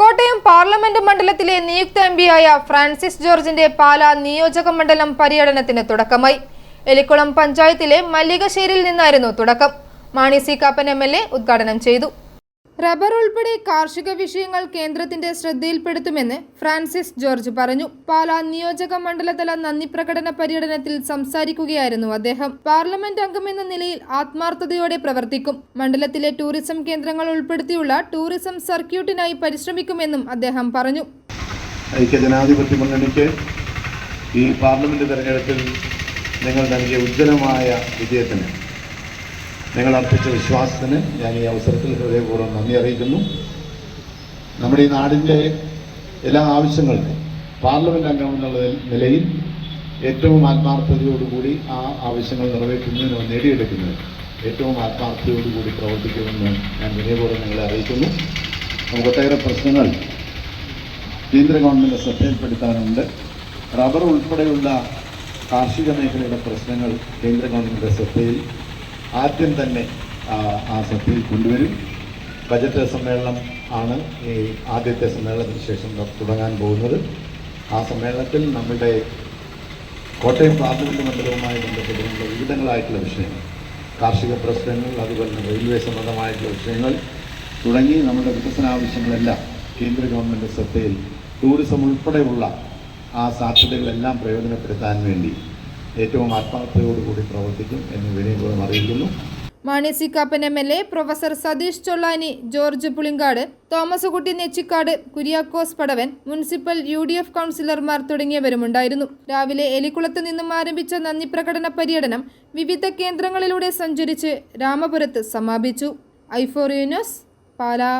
Kottayam parliament മണ്ഡലത്തിലെ നിയുക്ത M Francis ജോർജിന്റെ പാലാ നിയോജക മണ്ഡലം പര്യടനത്തിന് തുടക്കമായി. എലിക്കുളം പഞ്ചായത്തിലെ മല്ലികശ്ശേരിയിൽ നിന്നായിരുന്നു തുടക്കം. മാണി സി കാപ്പൻ എ ഉദ്ഘാടനം ചെയ്തു. റബ്ബർ ഉൾപ്പെടെ കാർഷിക വിഷയങ്ങൾ കേന്ദ്രത്തിന്റെ ശ്രദ്ധയിൽപ്പെടുത്തുമെന്ന് ഫ്രാൻസിസ് ജോർജ് പറഞ്ഞു. പാലാ നിയോജക മണ്ഡലതല നന്ദി പ്രകടന പര്യടനത്തിൽ സംസാരിക്കുകയായിരുന്നു അദ്ദേഹം. പാർലമെന്റ് അംഗമെന്ന നിലയിൽ ആത്മാർത്ഥതയോടെ പ്രവർത്തിക്കും. മണ്ഡലത്തിലെ ടൂറിസം കേന്ദ്രങ്ങൾ ഉൾപ്പെടുത്തിയുള്ള ടൂറിസം സർക്യൂട്ടിനായി പരിശ്രമിക്കുമെന്നും അദ്ദേഹം പറഞ്ഞു. ഐക്യജനാധിപത്യ മുന്നണിക്ക് ഈ പാർലമെന്റ് തെരഞ്ഞെടുപ്പിൽ നിങ്ങൾ നൽകിയ ഉജ്ജ്വലമായ വിജയത്തിന് നിങ്ങൾ അർപ്പിച്ച വിശ്വാസത്തിന് ഞാൻ ഈ അവസരത്തിൽ ഹൃദയപൂർവം നന്ദി അറിയിക്കുന്നു. നമ്മുടെ ഈ നാടിന്റെ എല്ലാ ആവശ്യങ്ങൾക്കും പാർലമെന്റ് അംഗം എന്നുള്ള നിലയിൽ ഏറ്റവും ആത്മാർത്ഥതയോടുകൂടി ആ ആവശ്യങ്ങൾ നിറവേറ്റുന്നതിനോ നേടിയെടുക്കുന്നതിന് ഏറ്റവും ആത്മാർത്ഥതയോടുകൂടി പ്രവർത്തിക്കുമെന്ന് ഞാൻ വിനയപൂർവം നിങ്ങളെ അറിയിക്കുന്നു. നമുക്ക് ഒട്ടേറെ പ്രശ്നങ്ങൾ കേന്ദ്ര ഗവൺമെന്റ് ശ്രദ്ധയിൽപ്പെടുത്താനുണ്ട്. റബ്ബർ ഉൾപ്പെടെയുള്ള കാർഷിക മേഖലയുടെ പ്രശ്നങ്ങൾ കേന്ദ്ര ഗവൺമെന്റ് ശ്രദ്ധയിൽ ആദ്യം തന്നെ ആ, സഭയിൽ കൊണ്ടുവരും. ബജറ്റ് സമ്മേളനം ആണ് ഈ ആദ്യത്തെ സമ്മേളനത്തിന് ശേഷം തുടങ്ങാൻ പോകുന്നത്. ആ സമ്മേളനത്തിൽ നമ്മളുടെ കോട്ടയം പാർലമെന്റ് മണ്ഡലവുമായി ബന്ധപ്പെട്ടുള്ള വിവിധങ്ങളായിട്ടുള്ള വിഷയങ്ങൾ കാർഷിക പ്രശ്നങ്ങൾ അതുപോലെ തന്നെ റെയിൽവേ സംബന്ധമായിട്ടുള്ള വിഷയങ്ങൾ തുടങ്ങി നമ്മുടെ വികസന ആവശ്യങ്ങളെല്ലാം കേന്ദ്ര ഗവൺമെന്റ് ശ്രദ്ധയിൽ ടൂറിസം ഉൾപ്പെടെയുള്ള ആ സാധ്യതകളെല്ലാം പ്രയോജനപ്പെടുത്താൻ വേണ്ടി ഏറ്റവും ആത്മാർത്ഥതയോടുകൂടി പ്രവർത്തിക്കും എന്ന് വിനയപൂർവം അറിയിക്കുന്നു. Mani C Kappan M L A professor Satheesh Chollani George Pulinkad Thomas Kutty Nechikkad Kuriakose Padavan municipal U D F കൗൺസിലർമാർ തുടങ്ങിയവരുമുണ്ടായിരുന്നു. രാവിലെ എലിക്കുളത്ത് നിന്നും ആരംഭിച്ച നന്ദി പ്രകടന പര്യടനം വിവിധ കേന്ദ്രങ്ങളിലൂടെ സഞ്ചരിച്ച് രാമപുരത്ത് സമാപിച്ചു. ഐഫോറിയനസ് പാലാ.